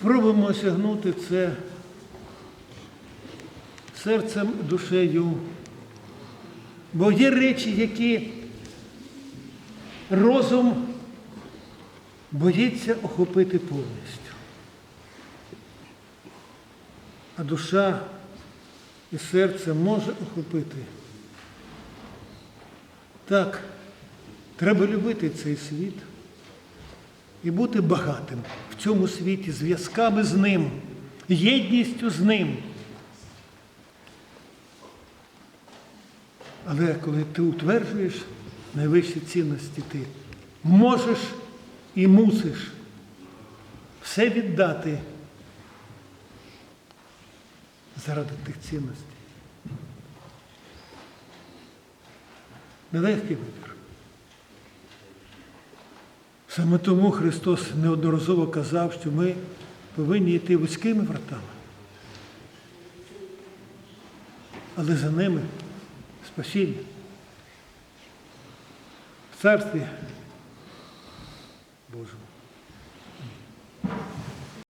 спробуємо осягнути це серцем, душею. Бо є речі, які розум боїться охопити повністю. А душа і серце може охопити. Так, треба любити цей світ і бути багатим в цьому світі зв'язками з ним, єдністю з ним. Але коли ти утверджуєш найвищі цінності, ти можеш і мусиш все віддати заради тих цінностей. Нелегкий вибір. Саме тому Христос неодноразово казав, що ми повинні йти вузькими вратами. Але за ними спасіння. В царстві Божому.